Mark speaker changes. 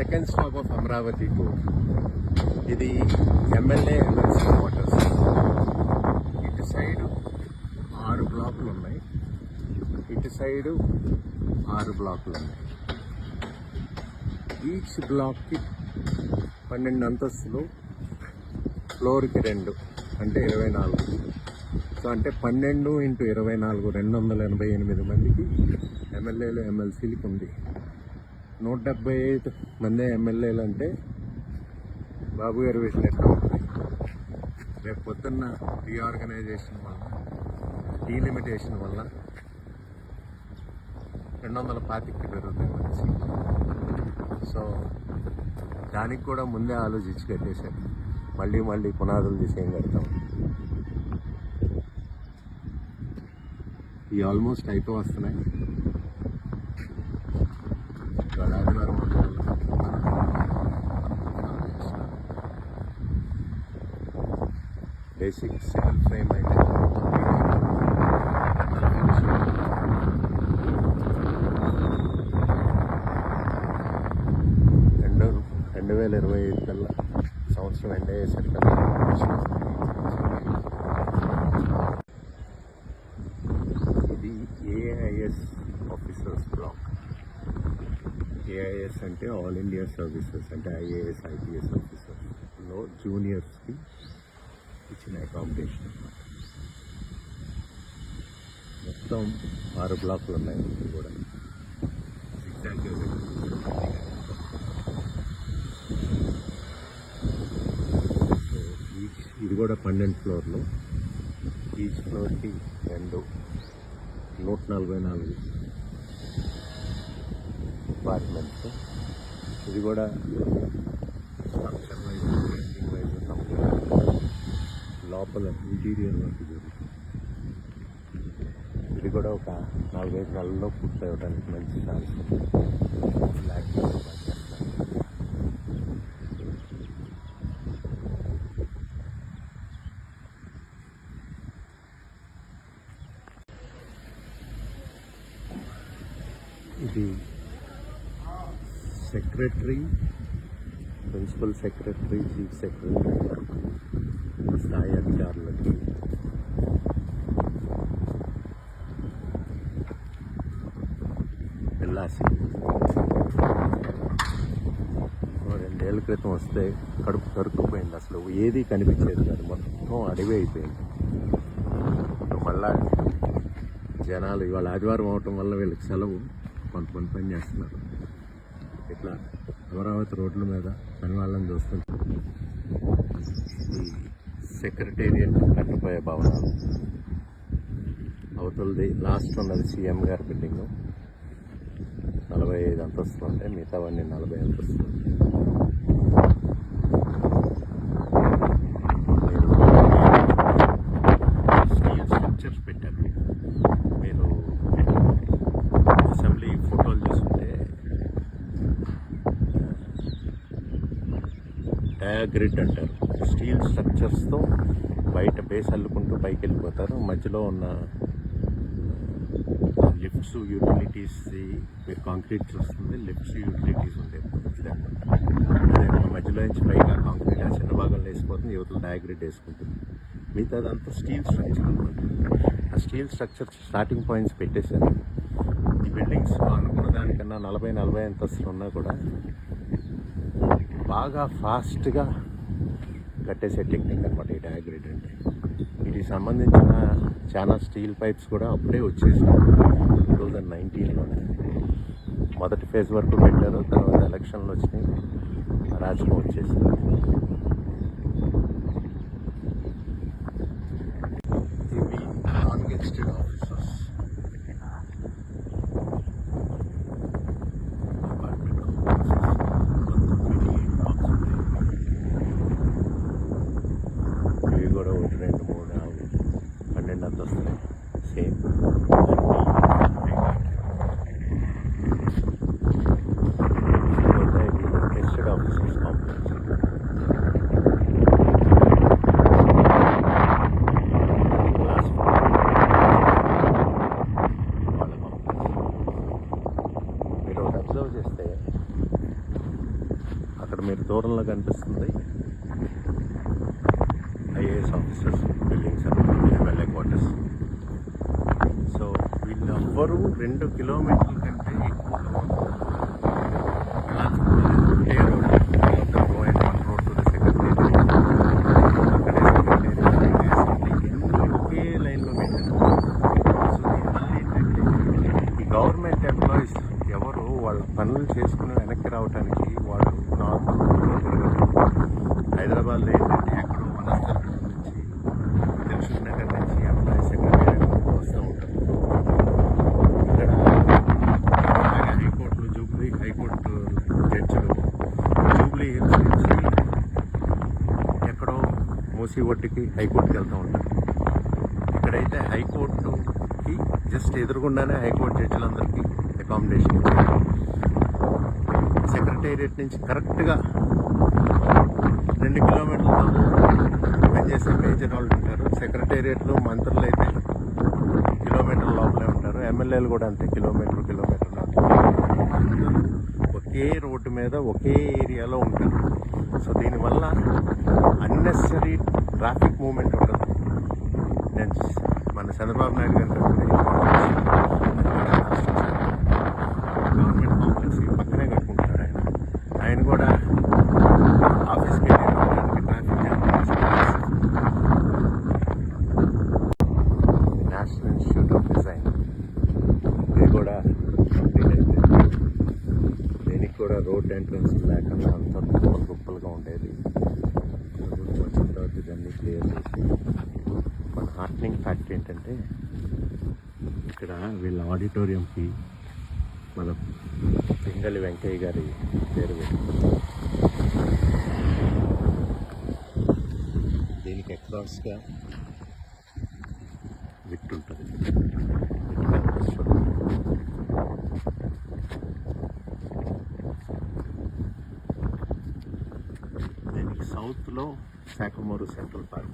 Speaker 1: Second stop of Amaravati go ఇది MLA MLC quarters ఇటు side ఆరు బ్లాకులు ఉన్నాయి. ఇటు సైడు ఆరు బ్లాకులు ఉన్నాయి. ఈచ్ బ్లాక్కి పన్నెండు అంతస్తులు ఫ్లోర్కి రెండు అంటే ఇరవై నాలుగు. సో అంటే పన్నెండు ఇంటూ ఇరవై నాలుగు రెండు వందల ఎనభై ఎనిమిది మందికి ఎమ్మెల్యేలు ఎమ్మెల్సీలకు ఉంది. నూట డెబ్బై ఐదు మంది ఎమ్మెల్యేలు అంటే బాబు గారు వేసిన రేపు పొద్దున్న రీఆర్గనైజేషన్ వల్ల డీలిమిటేషన్ వల్ల రెండు వందల పాతికి పెరుగుతాయి సో దానికి కూడా ముందే ఆలోచించి కట్టేశారు. మళ్ళీ మళ్ళీ పునాదులు తీసి ఏం కడతాం. ఈ ఆల్మోస్ట్ అయిపో వస్తున్నాయి ఇవాళ ఆదివారం అవడం వల్ల బేసిక్ సింగిల్ ఫ్రేమ్ అయితే రెండు రెండు వేల ఇరవై ఐదు కల్లా సంవత్సరం ఎండ్ అయ్యేసరికల్లా ఇది ఏఐఎస్ ఆఫీసర్స్ బ్లాక్ ఏఐఎస్ అంటే ఆల్ ఇండియా సర్వీసెస్ అంటే ఐఏఎస్ ఐపీఎస్ ఆఫీసర్లో జూనియర్స్కి ఇచ్చిన అకామిడేషన్ మొత్తం ఆరు బ్లాకులు ఉన్నాయి కూడా. Zigzag గా సో ఈచ్ ఇది కూడా పన్నెండు ఫ్లోర్లు. ఈచ్ ఫ్లోర్కి రెండు. నూట నలభై నాలుగు అపార్ట్మెంట్స్ ఇది కూడా వైజ్ కంప్లీట్ లోపల ఇంటీరియర్ వర్క్ జరుగుతుంది ఇది కూడా ఒక నాలుగైదు నెలల్లో పూర్తి అవ్వడానికి మంచి ఛాన్స్ ఉంది. బ్లాక్ ఇది secretary principal secretary chief secretary స్థాయి అధికారులకి. వెళ్ళాసి ఓ రెండేళ్ళ క్రితం వస్తే కడుపు కరుక్కుపోయింది అసలు. ఏది కనిపించేది కాదు మొత్తం అడవి అయిపోయింది. మళ్ళా జనాలు ఇవాళ ఆదివారం అవటం వల్ల వీళ్ళకి సెలవు. కొంతమంది పని చేస్తున్నారు. ఇట్లా అమరావతి రోడ్ల మీద పని వాళ్ళని చూస్తుంటే సెక్రటేరియట్ కట్టిపోయే భవనాలు. అవతలది లాస్ట్ ఉన్నది సీఎం గారి బిల్డింగ్. నలభై ఐదు అంతస్తులు ఉంటాయి మిగతావన్నీ నలభై అంతస్తులు ఉంటాయి స్టీల్ స్ట్రక్చర్స్ పెట్టారు మీరు అసెంబ్లీ ఫోటోలు చూస్తుంటే డయాగ్రిడ్ అంటారు. స్టీల్ స్ట్రక్చర్స్తో బయట బేస్ అల్లుకుంటూ పైకి వెళ్ళిపోతారు మధ్యలో ఉన్న లిఫ్ట్స్ యూటిలిటీస్ మీరు కాంక్రీట్ చూస్తుంది. లిఫ్ట్స్ యూటిలిటీస్ ఉండే మధ్యలో నుంచి పైగా కాంక్రీట్ ఆ చిన్న భాగంలో వేసిపోతుంది. యువతలు డయాగ్రిడ్ వేసుకుంటుంది. మిగతాదంతా స్టీల్ స్ట్రక్చర్ అనమాట ఆ స్టీల్ స్ట్రక్చర్ స్టార్టింగ్ పాయింట్స్ పెట్టేశారు. ఈ బిల్డింగ్స్ అనుకున్న దానికన్నా నలభై నలభై అంతస్తులు ఉన్నా కూడా బాగా ఫాస్ట్గా కట్టేసే టెక్నిక్ అనమాట ఈ డయాగ్రిడ్ అంటే. వీటికి సంబంధించిన చాలా స్టీల్ పైప్స్ కూడా అప్పుడే వచ్చేసాయి టూ థౌజండ్ నైన్టీన్లోనే మొదటి ఫేజ్ వరకు పెట్టారు తర్వాత ఎలక్షన్లు వచ్చినాయి రాజకీయం వచ్చేసింది ఇవి నాన్ గెస్టెడ్ ఆఫీసర్స్ ఇవి కూడా ఒకటి రెండు మూడు నాలుగు పన్నెండు అంతస్తులే same gazetted officers complex class వాళ్ళ కాంప్లెక్స్ మీరు ఒకటి అబ్జర్వ్ చేస్తే అక్కడ మీరు దూరంలో కనిపిస్తుంది IAS officers buildings MLA quarters. So వీళ్ళెవ్వరూ రెండు కిలోమీటర్ల కంటే ఎక్కువ ఈ గవర్నమెంట్ ఎంప్లాయీస్ వాళ్ళ పనులు చేసుకుని వెనక్కి రావడానికి వాళ్ళు నార్మల్ హైదరాబాద్లో ఏంటంటే ఎక్కడో వనస్థలం నుంచి దిల్సుఖ్ నగర్ నుంచి ఎంప్లాయీస్ సెక్రటరీ వస్తూ ఉంటారు. ఇక్కడ అలాగే హైకోర్టులు జూబ్లీ హైకోర్టు జడ్జిలు జూబ్లీ హిల్స్ నుంచి ఎక్కడో మూసి ఒడ్డుకి హైకోర్టుకి వెళ్తూ ఉంటారు. ఇక్కడైతే హైకోర్టుకి జస్ట్ ఎదురుగుండానే హైకోర్టు జడ్జిలందరికీ అకామిడేషన్ ఇచ్చారు సెక్రటేరియట్ నుంచి కరెక్ట్గా రెండు కిలోమీటర్ల పనిచేసే మేజర్ వాళ్ళు ఉంటారు. సెక్రటేరియట్లు మంత్రులు అయితే కిలోమీటర్ లోపలే ఉంటారు. ఎమ్మెల్యేలు కూడా అంతే కిలోమీటర్ కిలోమీటర్ ఒకే రోడ్డు మీద ఒకే ఏరియాలో ఉంటారు. సో దీనివల్ల అన్నెసరీ ట్రాఫిక్ మూమెంట్ ఉండదు. నేను మన చంద్రబాబు నాయుడు గారు గవర్నమెంట్ కాంప్లెక్స్ పక్కనే కట్టుకుంటారు ఆయన ఆయన కూడా ఆఫీస్కి వెళ్ళి రావడానికి traffic jam national institute of design ఇది కూడా కంప్లీట్ అయిపోయింది దీనికి కూడా ఎంట్రన్స్ లేకుండా అంత గుప్పలు గుప్పలుగా ఉండేది. వచ్చిన తర్వాత ఇదన్నీ క్లియర్ చేసి. మన హార్ట్నింగ్ ఫ్యాక్ట్ ఏంటంటే ఇక్కడ వీళ్ళ ఆడిటోరియంకి మన పింగళి వెంకయ్య గారి పేరు పెట్టుకున్నారు దీనికి అక్రాస్గా విట్టుంటుంది. ఉంటుంది Sacramento Central Park.